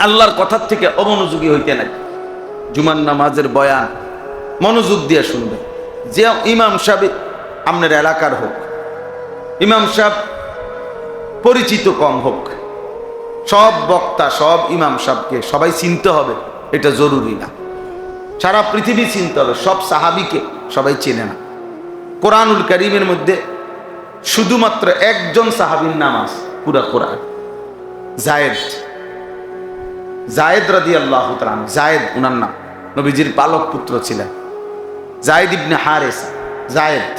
আল্লাহর কথার থেকে অমনোযোগী হইতে নাই। জুমান নামাজের বয়ান মনোযোগ দিয়ে শুনবে। যে ইমাম সাহেব আপনার এলাকার হোক, ইমাম সাহেব পরিচিত কম হোক, সব বক্তা, সব ইমাম সাহেবকে সবাই চিনতে হবে, এটা জরুরি না। সারা পৃথিবী চিনতে হবে, সব সাহাবিকে সবাই চেনে না। কোরআনুল করিমের মধ্যে শুধুমাত্র একজন সাহাবির নাম আছে পুরা কোরআন। জায়েদ। জায়েদ রাদি আল্লাহ জায়েদ, উনার নাম। নবীজির পালক পুত্র ছিলেন। জায়েদ ইবনে হারেস। জায়েদ।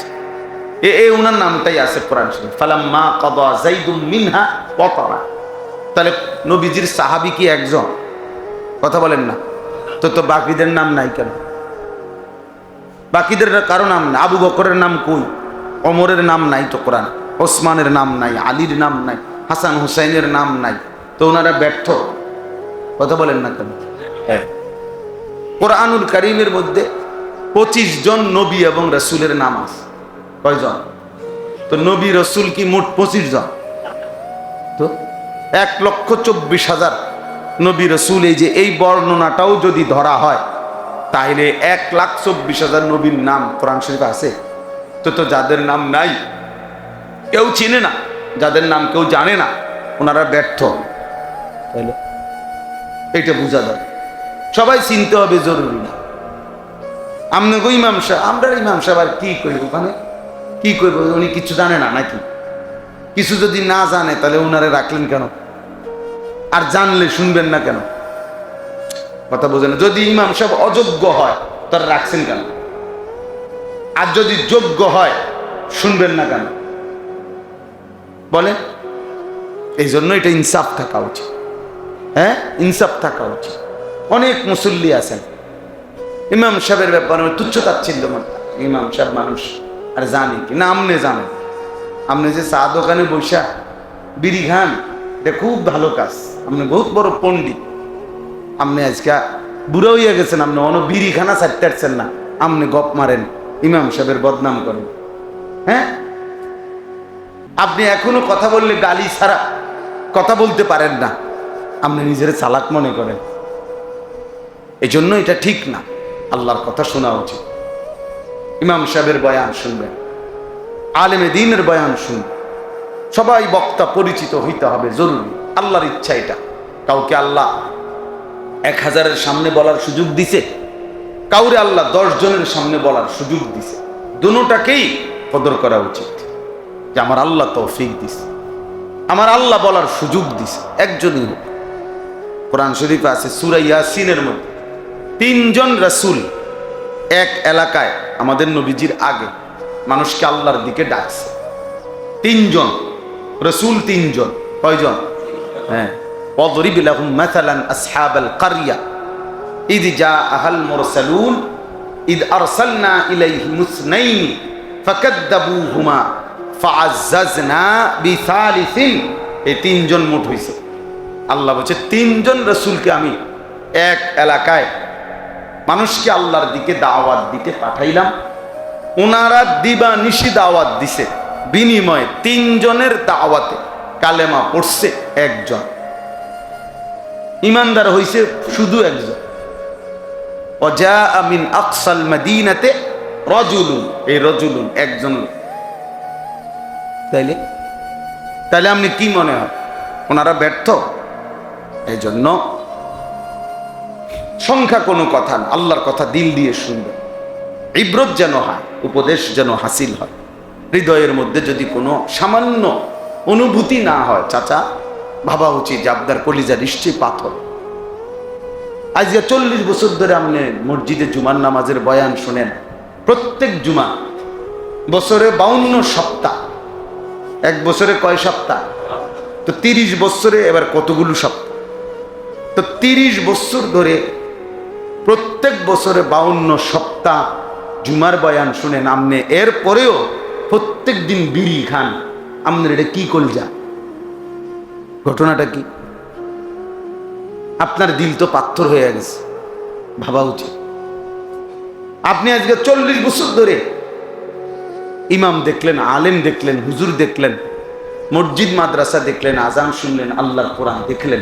এ এ উনার নামটাই আছে কোরআন শরীফ। ফালাম্মা কাদা জাইদুম মিনহা ওয়াতারা তাহলে নবীজির সাহাবী কি একজন? কথা বলেন না। তো তো বাকিদের নাম নাই কেন? বাকিদের কারও নাম নাই? আবু বকরের নাম কই? অমরের নাম নাই তো কোরআন। ওসমানের নাম নাই, আলীর নাম নাই, হাসান হুসাইনের নাম নাই। তো ওনারা ব্যর্থ। কথা বলেন না কেন? হ্যাঁ। কোরআনুল করিমের মধ্যে পঁচিশ জন নবী এবং রসুলের নাম আছে। কয়জন? তো নবী রসুল কি মোট পঁচিশ জন? তো এক লক্ষ চব্বিশ হাজার। নবী রসুল এই যে এই বর্ণনাটাও যদি ধরা হয় তাহলে এক লাখ চব্বিশ হাজার নবীর নাম কোরআন শরীফ আছে। তো তো যাদের নাম নাই কেউ চিনে না যাদের নাম কেউ জানে না ওনারা ব্যর্থ। তাইলে এটা বোঝা দরকার সবাই চিনতে হবে জরুরি না। আমনে ইমাম সাহেব, আমরা ইমাম সাহেব আর কি করব ওখানে কি করব উনি কিছু জানে না নাকি? কিছু যদি না জানে, তাহলে উনারে রাখলেন কেন? আর জানলে শুনবেন না কেন? কথা বোঝেন? যদি ইমাম সাহেব অযোগ্য হয় তারা রাখছেন কেন? আর যদি যোগ্য হয়, শুনবেন না কেন? বলে এই জন্য এটা ইনসাফ থাকা উচিত। হ্যাঁ? ইনসাফ থাকা উচিত। অনেক মুসল্লি আছেন। ইমাম সাহেবের ব্যাপারে তুচ্ছ তাচ্ছিল্য ইমাম সাহেব মানুষ, আর জানি কি? না, আমনে জানেন আপনি যে চা দোকানে বৈশা বিড়ি খান, এটা খুব ভালো কাজ। আপনি বহুত বড় পণ্ডিত। আপনি আজকে বুড়ো হইয়া গেছেন আপনি অন বিড়ি খানা ছাড়তে পারছেন না। আপনি গপ মারেন, ইমাম সাহেবের বদনাম করেন। হ্যাঁ? আপনি এখনও কথা বললে গালি ছাড়া কথা বলতে পারেন না। আপনি নিজের চালাক মনে করেন। এই জন্য এটা ঠিক না। আল্লাহর কথা শোনা উচিত। ইমাম সাহেবের বয়ান শুনবেন। আলেমে দিনের বয়ান শুনবেন। সবাই বক্তা পরিচিত হইতে হবে, জরুরি। আল্লাহর ইচ্ছা এটা। কাউকে আল্লাহ এক হাজারের সামনে বলার সুযোগ দিছে? কাউরে আল্লাহ দশ জনের সামনে বলার সুযোগ দিছে? দুটাকেই কদর করা উচিত। যে আমার আল্লাহ তৌফিক দিছে। আমার আল্লাহ বলার সুযোগ দিছে। একজনই হোক। কোরআন শরীফে আছে সুরা ইয়াসিনের মধ্যে তিনজন রাসূল এক এলাকায় আমাদের নবীজির আগে মানুষকে আল্লাহর দিকে ডাকছে তিনজন রসুল তিনজন কয়জন হ্যাঁ وضرب لهم مثلا أصحاب القرية إذ جاءها المرسلون إذ أرسلنا إليهم اثنين فكذبوهما فعززنا بثالث এই তিনজন মোট হয়েছে আল্লাহ বলছে, তিনজন রসুলকে আমি এক এলাকায় মানুষকে আল্লাহর দিকে দাওয়াত দিতে পাঠাইলাম। ওনারা দিবা নিশি দাওয়াত দিছে। বিনিময়ে তিনজনের দাওয়াতে কালেমা পড়ছে একজন। ইমানদার হইছে শুধু একজন। অজা আমিন আকসাল মাদিনাতে রজুলুন, এই রজুলুন একজন তাইলে? তাইলে আপনি কি মনে হয়? ওনারা ব্যর্থ? এই জন্য সংখ্যা কোনো কথা না, আল্লাহর কথা দিল দিয়ে শুনবে। ইব্রত যেন হয়, উপদেশ যেন হাসিল হয়। হৃদয়ের মধ্যে যদি কোনো সামান্য অনুভূতি না হয়, চাচা, ভাবা উচিত যে আপনার কলিজা নিশ্চয়ই পাথর। আজকে চল্লিশ বছর ধরে আপনি মসজিদে জুমার নামাজের বয়ান শোনেন, প্রত্যেক জুমা বছরে বাউন্ন সপ্তাহ, এক বছরে কয় সপ্তাহ? তো তিরিশ বছরে এবার কতগুলো সপ্তাহ? তো তিরিশ বছর ধরে প্রত্যেক বছরে বাউন্ন সপ্তাহ জুমার বয়ান শুনেন এর পরেও প্রত্যেক দিন বিড়ি খান। আপনার এটা কি কলজা? ঘটনাটা কি? আপনার দিল তো পাথর হয়ে গেছে। ভাবা উচিত। আপনি আজকে চল্লিশ বছর ধরে ইমাম দেখলেন, আলেম দেখলেন, হুজুর দেখলেন, মসজিদ, মাদ্রাসা দেখলেন, আজান শুনলেন, আল্লাহর কোরআন দেখলেন।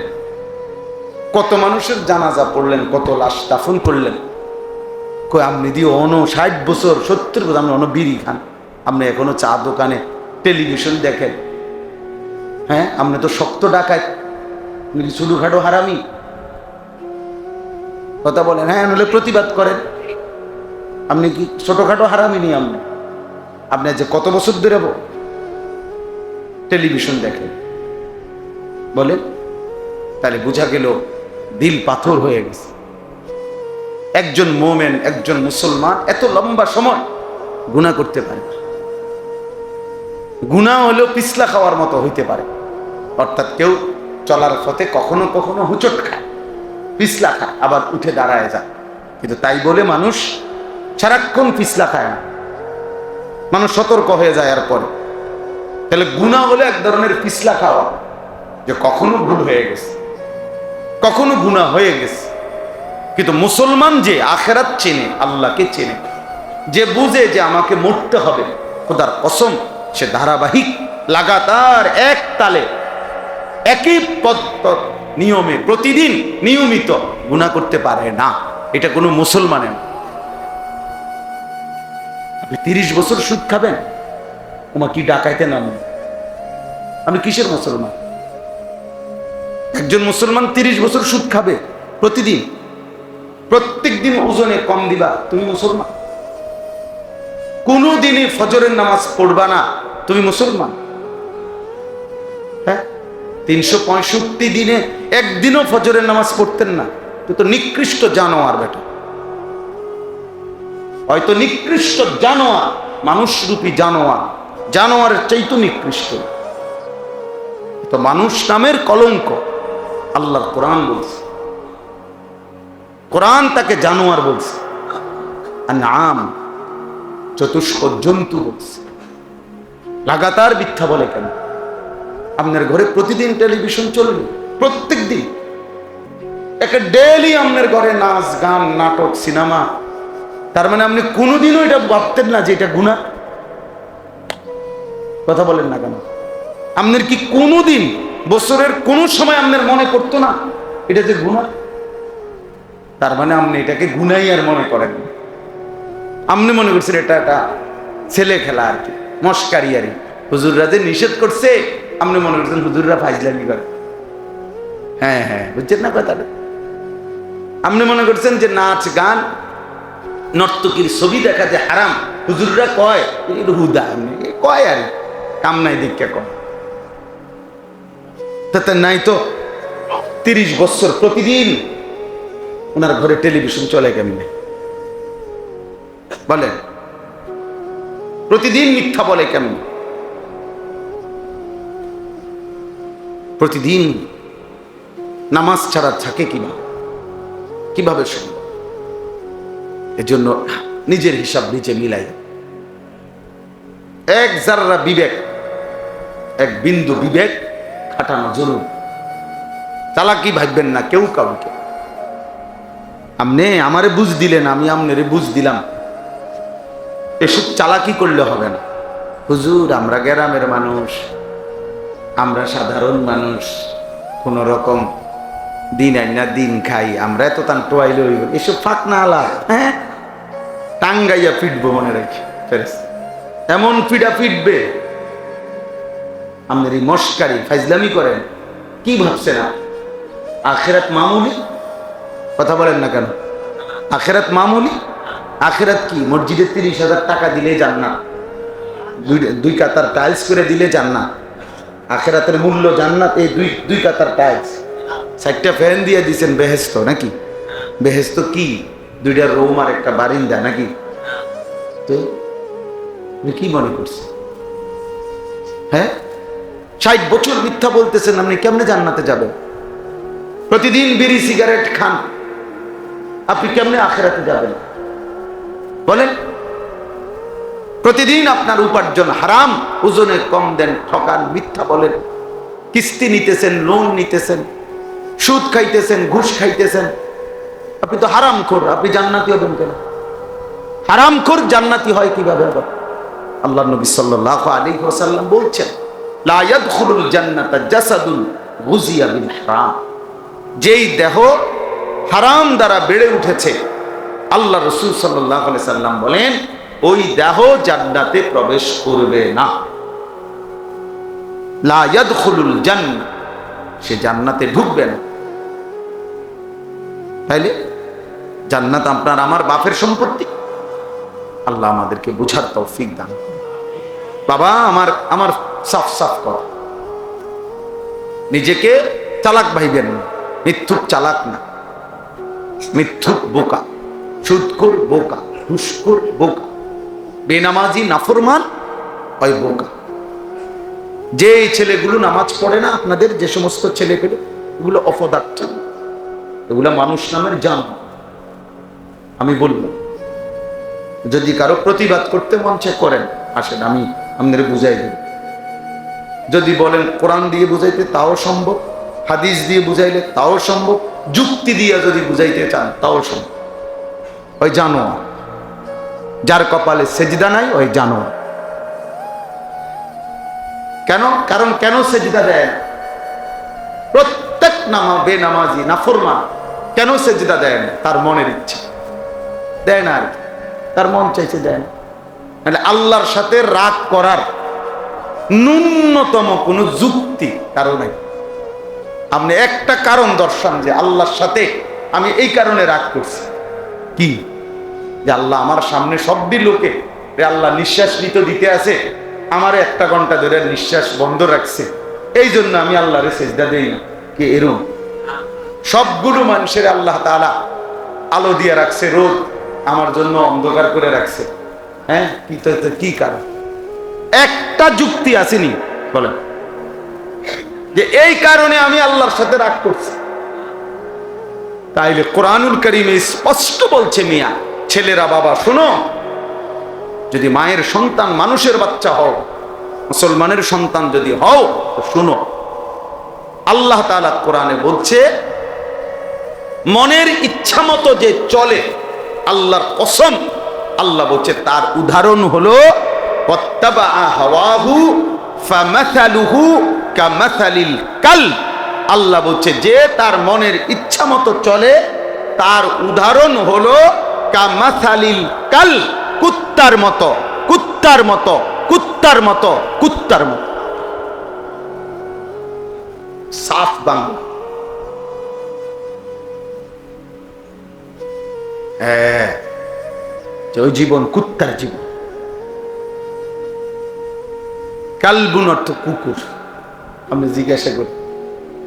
কত মানুষের জানাজা পড়লেন, কত লাশ দাফন করলেন। কই, আপনি দিয়ে অন ষাট বছর, সত্তর বছর, আপনি অন বিড়ি খান। আপনি এখনও চা দোকানে টেলিভিশন দেখেন। হ্যাঁ আপনি তো শক্ত ডাকায় ছোটোখাটো হারামি? কথা বলেন হ্যাঁ নাহলে প্রতিবাদ করেন। আপনি কি ছোটোখাটো হারামি নি আপনি? আপনি যে কত বছর ধরে টেলিভিশন দেখেন। বলেন, তাহলে বোঝা গেল দিল পাথর হয়ে গেছে। একজন মোমেন, একজন মুসলমান এত লম্বা সময় গুণা করতে পারে। গুনাহ হলেও পিছলা খাওয়ার মতো হইতে পারে। অর্থাৎ কেউ চলার পথে কখনো কখনো হুচট খায়, পিছলা খায়, আবার উঠে দাঁড়ায় যায়। কিন্তু তাই বলে মানুষ সারাক্ষণ পিছলা খায় না। মানুষ সতর্ক হয়ে যায় আর পরে। তাহলে গুণা হলে এক ধরনের পিছলা খাওয়া, যে কখনো ভুল হয়ে গেছে। কখনো গুণা হয়ে গেছে। কিন্তু মুসলমান যে আখেরাত চেনে, আল্লাহকে চেনে, যে বুঝে যে আমাকে মরতে হবে, খোদার কসম, সে ধারাবাহিক, লাগাতার এক তালে, একই পদ্ধত নিয়মে প্রতিদিন নিয়মিত গুণা করতে পারে না। এটা কোনো মুসলমানের। আপনি তিরিশ বছর সুদ খাবেন? ওমা কি ডাকাইতে নাম আমি কিসের মুসলমান? একজন মুসলমান তিরিশ বছর সুদ খাবে প্রতিদিন। প্রত্যেক দিন ওজনে কম দিবা, তুমি মুসলমান। কোনো দিনই ফজরের নামাজ পড়বা না, তুমি মুসলমান। হ্যাঁ? তিনশো পঁয়ষট্টি দিনে একদিনও ফজরের নামাজ পড়তেন না। তো নিকৃষ্ট জানোয়ার বেটা। হয়তো নিকৃষ্ট জানোয়ার, মানুষরূপী জানোয়ার। জানোয়ারের চাইতো নিকৃষ্ট। তো মানুষ নামের কলঙ্ক। আল্লাহর কোরআন বলছে। কোরআন তাকে জানোয়ার বলছে। আর নাম চতুষ্ক জন্তু বলছে। লাগাতার মিথ্যা বলে কেন? আপনার ঘরে প্রতিদিন টেলিভিশন চলবে, প্রত্যেক দিন। একে ডেলি আপনার ঘরে নাচ, গান, নাটক, সিনেমা। তার মানে আপনি কোনোদিনও এটা ভাবতেন না যে এটা গুণা কথা বলেন না কেন? আপনার কি কোনোদিন বছরের কোন সময় আপনার মনে করতো না? এটা যে গুণা তার মানে আপনি এটাকে গুনাই আর মনে করেন। আপনি মনে করছেন এটা একটা ছেলে খেলা আর কি, মস্কারি আর। হুজুররা যে নিষেধ করছে, আপনি মনে করছেন হুজুররা ফাইজলামি করে। হ্যাঁ হ্যাঁ বুঝছেন না কথাটা? আপনি মনে করছেন যে নাচ গান, নর্তকীর ছবি দেখা যে হারাম। হুজুররা কয় হুদা কয় আর কি। কাম নাই দীক্ষা কয়। তাতে নাই তো তিরিশ বছর প্রতিদিন ওনার ঘরে টেলিভিশন চলে কেমনে? বলেন। প্রতিদিন মিথ্যা বলে কেমন? প্রতিদিন নামাজ ছাড়া থাকে কীভাবে কীভাবে সম্ভব? এজন্য নিজের হিসাব নিচে মিলাই এক জাররা বিবেক, এক বিন্দু বিবেক খাটানো জরুর চালাকি ভাববেন না কেউ কাউকে। আপনি আমারে বুঝ দিলেন, আমি আপনারে বুঝ দিলাম। এসব চালাকি করলে হবে না। হুজুর, আমরা গ্রামের মানুষ, আমরা সাধারণ মানুষ, কোন রকম দিন আই না, দিন খাই, আমরা এত তান টোয়াইলে হইব, এসব ফাঁক না আলা হ্যাঁ? টাঙ্গাইয়া ফিটবো মনে রাখি এমন ফিডা ফিটবে আপনার এই মস্কারি ফাইজলামি করেন, কি ভাবছেন? আখেরাত মামুলি? কথা বলেন না কেন? আখেরাত মামুলি? আখেরাত কি? মসজিদে তিরিশ হাজার টাকা দিলে জান্নাত। দুই দুই কাতার টাইলস করে দিলে যান না আখেরাতের মূল্য জান্নাত, এই দুই দুই কাতার টাইলস চারটা ফ্যান দিয়ে দিছেন বেহেস্ত নাকি? বেহেস্ত কি? দুইটা রুম আর একটা বারিন্দা নাকি? তো কি মনে করছেন? হ্যাঁ? ষাট বছর মিথ্যা বলতেছেন, আপনি কেমনে জান্নাতে যাবেন? প্রতিদিন বিড়ি, সিগারেট খান। আপনি কেমনে আখেরাতে যাবেন? বলেন। প্রতিদিন আপনার উপার্জন হারাম ওজনে কম দেন, ঠকান, মিথ্যা বলেন। কিস্তি নিতেছেন, লোন নিতেছেন, সুদ খাইতেছেন, ঘুষ খাইতেছেন। আপনি তো হারাম খোর আপনি জান্নাতি হবেন কেন? হারাম খোর জান্নাতি হয় কীভাবে আবার? আল্লাহ নবী সাল্লাল্লাহু আলাইহি ওয়াসাল্লাম বলছেন লা ইয়াদখুলুল জান্নাতা জাসাদুন গুজিয়া যেই দেহ হারাম দ্বারা বেড়ে উঠেছে, আল্লাহ রসুল সাল্লাহ সাল্লাম বলেন, ওই দেহ জান্নাতে প্রবেশ করবে না। লা ইয়াদখুলুল জান্নাহ সে জান্নাতে ঢুকবে না। তাইলে জান্নাত আপনার আমার বাপের সম্পত্তি। আল্লাহ আমাদেরকে বুঝার তৌফিক দান বাবা, আমার আমার সাফ সাফ কর। নিজেকে চালাক ভাইবেন না, মিথ্যুক চালাক না। মিথ্যুক বোকা সুদকুর বোকা ঘুষকুর বোকা, বেনামাজি নাফরমান ওই বোকা। যে ছেলেগুলো নামাজ পড়ে না, আপনাদের যে সমস্ত ছেলে পেলে এগুলো অপদার্থ। এগুলো মানুষ নামের জান। আমি বলব, যদি কারও প্রতিবাদ করতে মন চায় করেন, আসেন, আমি আপনাদের বুঝাই দেব। যদি বলেন কোরআন দিয়ে বুঝাইতে তাও সম্ভব, হাদিস দিয়ে বুঝাইলে তাও সম্ভব, যুক্তি দিয়ে যদি বুঝাইতে চান তাও সম্ভব। ওই জানোয়ার, যার কপালে সেজদা নাই, ওই জানোয়ার। কেন? কারণ কেন সেজদা দেয় না? প্রত্যেক নামা, বেনামাজি নাফরমান কেন সেজদা দেয় না? তার মনের ইচ্ছে। দেয় না আর তার মন চাইছে দেয় না। আল্লাহর সাথে রাগ করার ন্যূনতম কোনো যুক্তি কারও নাই। আপনি একটা কারণ দর্শান যে আল্লাহর সাথে আমি এই কারণে রাগ করছি। কি? যে আল্লাহ আমার সামনে সবই লোকে আল্লাহ নিঃশ্বাস নিতে দিতে আছে, আমার একটা ঘণ্টা ধরে নিঃশ্বাস বন্ধ রাখছে। এই জন্য আমি আল্লাহরে সেজদা দেই না। কি এরম? সবগুলো মানুষের আল্লাহ তাআলা আলো দিয়ে রাখছে, রোদ আমার জন্য অন্ধকার করে রাখছে। হ্যাঁ? কি কি কারণ? একটা যুক্তি আসেনি। বলেন। যে এই কারণে আমি আল্লাহর সাথে রাগ করছি। তাইলে কোরআনুল করিমে স্পষ্ট বলছে, মিয়া, ছেলেরা বাবা, শোনো, যদি মায়ের সন্তান মানুষের বাচ্চা হও, মুসলমানের সন্তান যদি হও, তো শুনো, আল্লাহ তালা কোরআনে বলছে, মনের ইচ্ছা মতো যে চলে, আল্লাহর কসম, আল্লাহ বলছে, তার উদাহরণ হলো আল্লাহ বলছে, যে তার মনের ইচ্ছা মতো চলে, তার উদাহরণ হলো কামাসালিল কাল কুত্তার মতো কুত্তার মতো কুত্তার মতো কুত্তার মতো। সাফ বাংলা। হ্যাঁ ওই জীবন, কুত্তার জীবন। কালবুন অর্থ কুকুর। আপনি জিজ্ঞাসা করি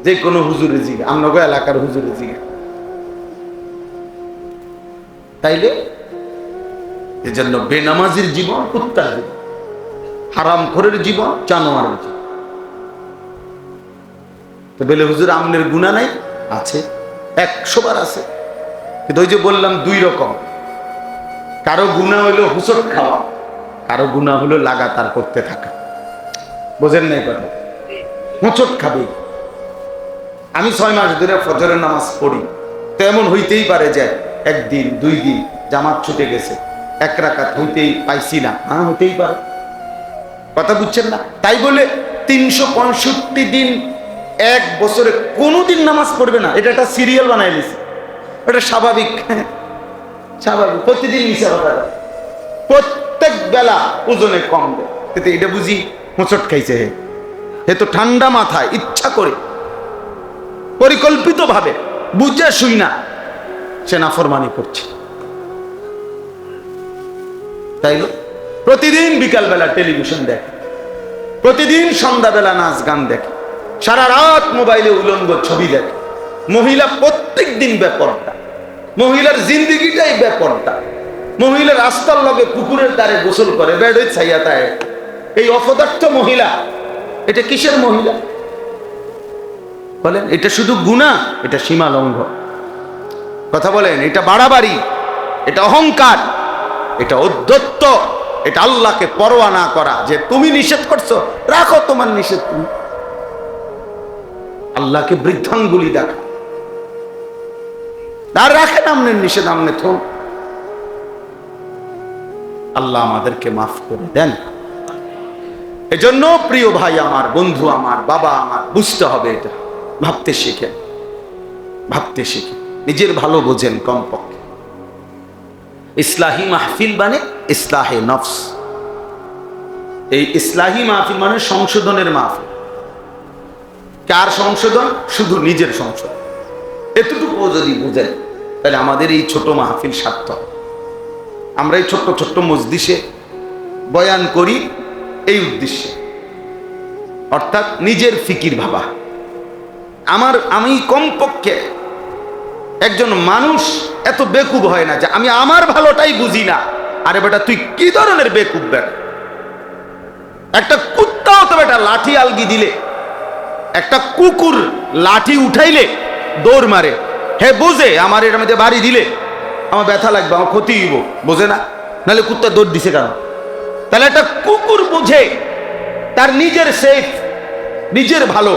যে কোনো হুজুরে জিজ্ঞা আমনগো এলাকার হুজুরে জিজ্ঞা। তাইলে, এজন্য বেনামাজির জীবন, কুত্তার জীবন, হারাম খোরের জীবন, জানোয়ারের জীবন। তো বেলে, হুজুর, আমনের গুণা নাই? আছে, একশো বার আছে। কিন্তু ওই যে বললাম, দুই রকম। কারও গুণা হলো হুসট খাওয়া, কারও গুণা হলো লাগাতার করতে থাকা। বোঝেন নাই কথা? হুঁচট খাবে। আমি ছয় মাস ধরে ফজরের নামাজ পড়ি। তো এমন হইতেই পারে যে একদিন, দুই দিন জামাত ছুটে গেছে। এক রাকাত হইতেই পাইছি না। হ্যাঁ হইতেই পারে। কথা বুঝছেন না? তাই বলে তিনশো পঁয়ষট্টি দিন, এক বছরে কোনোদিন নামাজ পড়বে না। এটা একটা সিরিয়াল বানাই দিছে এটা স্বাভাবিক। স্বাভাবিক। প্রতিদিন কথা প্রত্যেক বেলা ওজনে কম দেয়। এটা বুঝি? হোঁচট খাইছে হে। হে তো ঠান্ডা মাথায়, ইচ্ছা করে। পরিকল্পিত ভাবে বুঝে শুই না। সে নাফরমানি করছে। তাই? প্রতিদিন বিকালবেলা টেলিভিশন দেখে। প্রতিদিন সন্ধ্যাবেলা নাচ গান দেখে। সারা রাত মোবাইলে উলঙ্গ ছবি দেখে। মহিলা প্রত্যেক দিন ব্যাপারটা মহিলার জিন্দিগিটাই ব্যাপারটা মহিলা রাস্তার লগে পুকুরের দ্বারে গোসল করে বেড়ে ছাইয়া তাই এই অপদার্থ মহিলা, এটা কিসের মহিলা? বলেন, এটা শুধু গুণা, এটা সীমা লঙ্ঘন। কথা বলেন, এটা বাড়াবাড়ি, এটা অহংকার, এটা অধ্যত্ত, এটা আল্লাহকে পরোয়া না করা, যে তুমি নিষেধ করছ, রাখো তোমার নিষেধ তুমি। আল্লাহকে বৃদ্ধাঙ্গুলি দেখা। আর রাখেন আমনের নিষেধ, আমনে থো। আল্লাহ আমাদেরকে মাফ করে দেন। এজন্য প্রিয় ভাই আমার, বন্ধু আমার, বাবা আমার, বুঝতে হবে এটা। ভাবতে শিখে ভাবতে শিখে নিজের ভালো বোঝেন কমপক্ষে। ইসলাহি মাহফিল মানে ইসলাহে নফস। এই ইসলাহি মাহফিল মানে সংশোধনের মাহফিল। কার সংশোধন? শুধু নিজের সংশোধন। এতটুকু যদি বুঝেন, তাহলে আমাদের এই ছোট মাহফিল সার্থক। আমরা এই ছোট্ট ছোট্ট মজদিসে বয়ান করি এই উদ্দেশ্যে। অর্থাৎ নিজের ফিকির ভাবা। আমার, আমি কমপক্ষে একজন মানুষ এত বেকুব হয় না যে আমি আমার ভালোটাই বুঝি না। আরে বেটা, তুই কি ধরনের বেকুব বেটা? একটা কুত্তাও তো বেটা লাঠি আলগি দিলে, একটা কুকুর লাঠি উঠাইলে, দৌড় মারে। হে, বোঝে আমার এর মধ্যে বাড়ি দিলে, আমার ব্যথা লাগবে, আমার ক্ষতি হইব। বোঝে না? নাহলে কুত্তা দৌড় দিছে কেন? তাহলে একটা কুকুর বুঝে তার নিজের সেফ নিজের ভালো।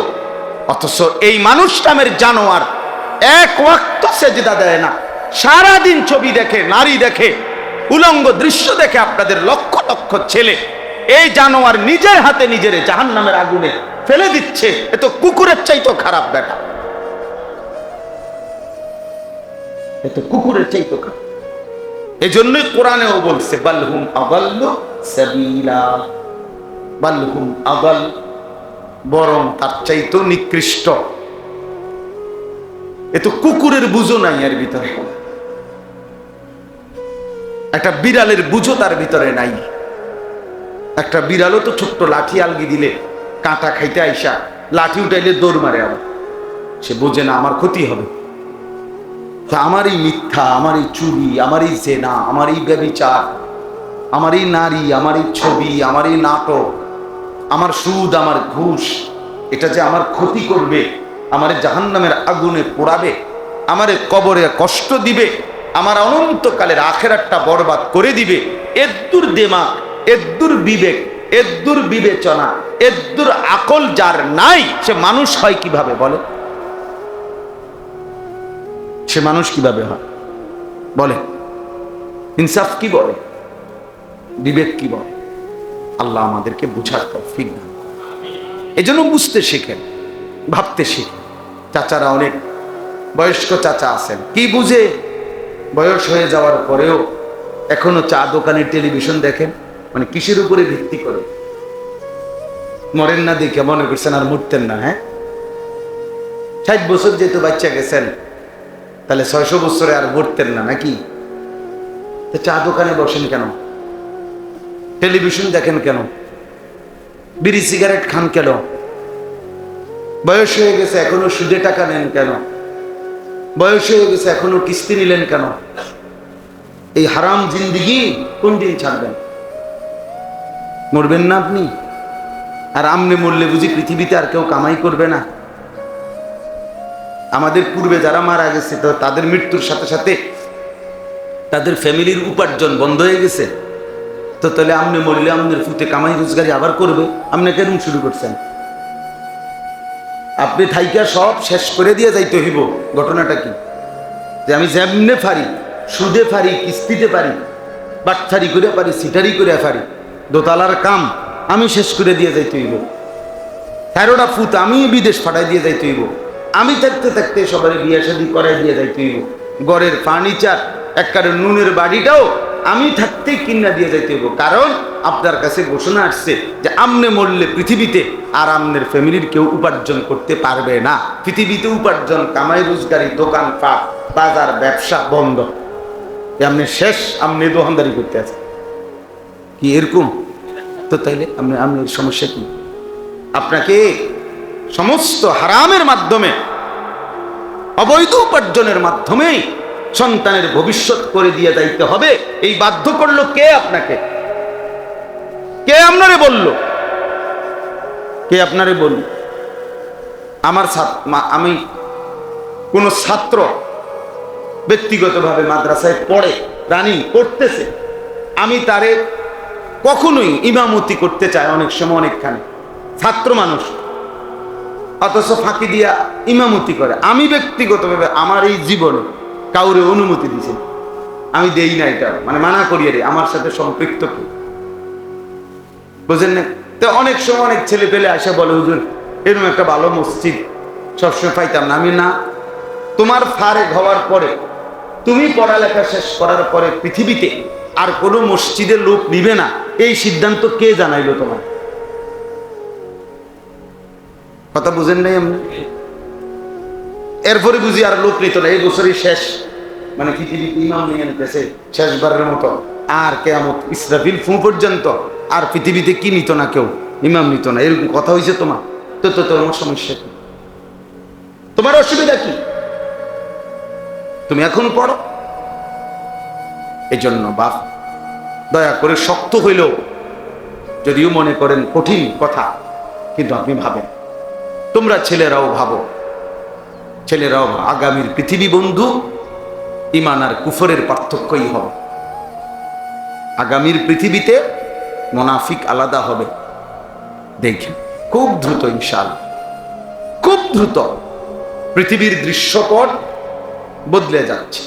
অথচ এই মানুষ নামের জানোয়ার এক ওয়াক্ত সেজদা দেয় না। সারাদিন ছবি দেখে, নারী দেখে, উলঙ্গ দৃশ্য দেখে আপনাদের লক্ষ লক্ষ ছেলে এই জানোয়ার নিজের হাতে নিজের জাহান নামের আগুনে ফেলে দিচ্ছে। এ তো কুকুরের চাইতো খারাপ বেটা এ তো কুকুরের চাইতো খারাপ। এই জন্যই কোরআনেও বলছে, বাল্হুম আবাল্লু সাবিলা। বাল্হুম আবাল বরং তার চাইতো নিকৃষ্ট। এ তো কুকুরের বুঝো নাই এর ভিতরে। একটা বিড়ালের বুঝো তার ভিতরে নাই। একটা বিড়ালও তো ছোট্ট লাঠি আলগি দিলে কাঁটা খাইতে আইসা, লাঠি উঠাইলে দৌড় মারে আবার। সে বোঝে না আমার ক্ষতি হবে। তা আমার এই মিথ্যা আমার এই চুরি আমার এই জেনা আমার এই ব্যবিচার আমার এই নারী আমার এই ছবি আমার এই নাটক, আমার সুদ, আমার ঘুষ, এটা যে আমার ক্ষতি করবে, আমার জাহান্নামের আগুনে পোড়াবে, আমারে কবরে কষ্ট দিবে, আমার অনন্তকালের আখেরাতটা বরবাদ করে দিবে, এদ্দুর দেমাগ, এদ্দুর বিবেক, এদ্দুর বিবেচনা, এদ্দুর আকল যার নাই, সে মানুষ হয় কীভাবে বলে? সে মানুষ কীভাবে হয়? বলে, ইনসাফ কি বলে? বিবেক কি বলে? আল্লাহ আমাদেরকে বুঝার তৌফিক দান এই জন্য বুঝতে শেখেন, ভাবতে শেখেন। চাচারা অনেক বয়স্ক চাচা আছেন। কি বুঝে? বয়স হয়ে যাওয়ার পরেও এখনও চা দোকানে টেলিভিশন দেখেন? মানে কিসের উপরে ভিত্তি করে? মরেন না দেখে মনে করছেন আর মরতেন না হ্যাঁ? ষাট বছর যেহেতু বাচ্চা গেছেন তাহলে ছয়শো বছরে আর মরতেন না, নাকি? চা দোকানে বসেন কেন? টেলিভিশন দেখেন কেন? বিড়ি সিগারেট খান কেন? বয়স হয়ে গেছে, এখনও সুদে টাকা নেন কেন? বয়স হয়ে গেছে, এখনও কিস্তি নিলেন কেন? এই হারাম জিন্দিগি কোন দিন ছাড়বেন? মরবেন না আপনি? আর আমনে মরলে বুঝি পৃথিবীতে আর কেউ কামাই করবে না? আমাদের পূর্বে যারা মারা গেছে, তো তাদের মৃত্যুর সাথে সাথে তাদের ফ্যামিলির উপার্জন বন্ধ হয়ে গেছে। তো তাহলে আপনি মরলে আপনার ফুতে কামাই রোজগারি আবার করবে। আপনি কেন শুরু করছেন? আপনি থাইকা সব শেষ করে দিয়ে যাইতে হইব। ঘটনাটা কি? যে আমি যেমনে ফারি, সুদে ফারি, কিস্তিতে পারি বাটফারি করে পারি, সিটারি করে পারি দোতলার কাম আমি শেষ করে দিয়ে যাইতে হইব। তেরোটা ফুত আমি বিদেশ পাঠাই দিয়ে যাইতে হইব। আমি থাকতে থাকতে সবাই বিয়ে শাদি করাই দিয়ে যাইতে হইব গড়ের ফার্নিচার একবারে নুনের বাড়িটাও আমি থাকতেই কিনা দিয়ে যাইতে হইব কারণ আপনার কাছে ঘোষণা আসছে যে আমনে মরলে পৃথিবীতে আর আমনের ফ্যামিলির কেউ উপার্জন করতে পারবে না। পৃথিবীতে উপার্জন, কামাই রোজগারি, দোকান পাট বাজার ব্যবসা বন্ধ। আপনি শেষ আপনি দোকানদারি করতে আছে। কি এরকম? তো তাইলে আপনি আপনার সমস্যা কি? আপনাকে সমস্ত হারামের মাধ্যমে, অবৈধ উপার্জনের মাধ্যমেই সন্তানের ভবিষ্যৎ করে দিয়ে যাইতে হবে। এই বাধ্য করল কে আপনাকে? কে আপনারে বলল? কে আপনারে বলল? আমার আমি কোন ছাত্র ব্যক্তিগতভাবে মাদ্রাসায় পড়ে, রানিং করতেছে। আমি তারে কখনোই ইমামতি করতে চাই অনেক সময় অনেকখানে। ছাত্র মানুষ। অথচ ফাঁকি দিয়া ইমামতি করে। আমি ব্যক্তিগতভাবে আমার এই জীবনে কাউরে অনুমতি দিছে আমি দেই না এটা মানে মানা করিয়ে রে আমার সাথে সম্পৃক্ত কেউ। বুঝেন না তো অনেক সময় অনেক ছেলে পেলে আসে বলে, হুজুর, এরকম একটা ভালো মসজিদ, সবসময় পাইতাম না। আমি, না, তোমার ফারে হওয়ার পরে, তুমি পড়ালেখা শেষ করার পরে পৃথিবীতে আর কোনো মসজিদের লোক নিবে না। এই সিদ্ধান্ত কে জানাইলো তোমার? কথা বুঝেন নাই আমি? এরপরে বুঝি আর লোক নিত না, এই বছরই শেষ। মানে পৃথিবীতে ইমাম নিয়ে নিতেছে, শেষবারের মতো। আর কেমন ইসরাফিল ফু পর্যন্ত। আর পৃথিবীতে কি নিত না কেউ? ইমাম নিত না। এরকম কথা হয়েছে তোমার। তো তো তোমার সমস্যা কি তোমার অসুবিধা কি? তুমি এখন পড়ো? এই জন্য বাপ, দয়া করে শক্ত হইলেও, যদিও মনে করেন কঠিন কথা, কিন্তু আপনি ভাবেন। তোমরা ছেলেরাও ভাবো, ছেলেরাও আগামীর পৃথিবী বন্ধু ইমান আর কুফরের পার্থক্যই হবে। আগামীর পৃথিবীতে মোনাফিক আলাদা হবে। দেখেন, খুব দ্রুত ইনশাল খুব দ্রুত পৃথিবীর দৃশ্যপট বদলে যাচ্ছে।